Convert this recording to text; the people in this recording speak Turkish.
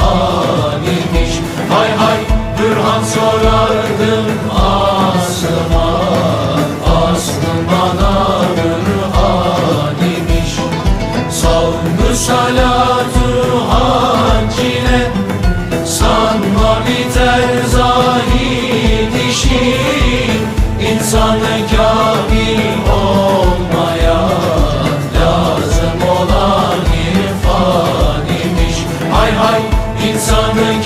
Hani imiş Hay hay Bürhan sorardım aslıma Aslım bana Bürhan imiş Sallı salam insanın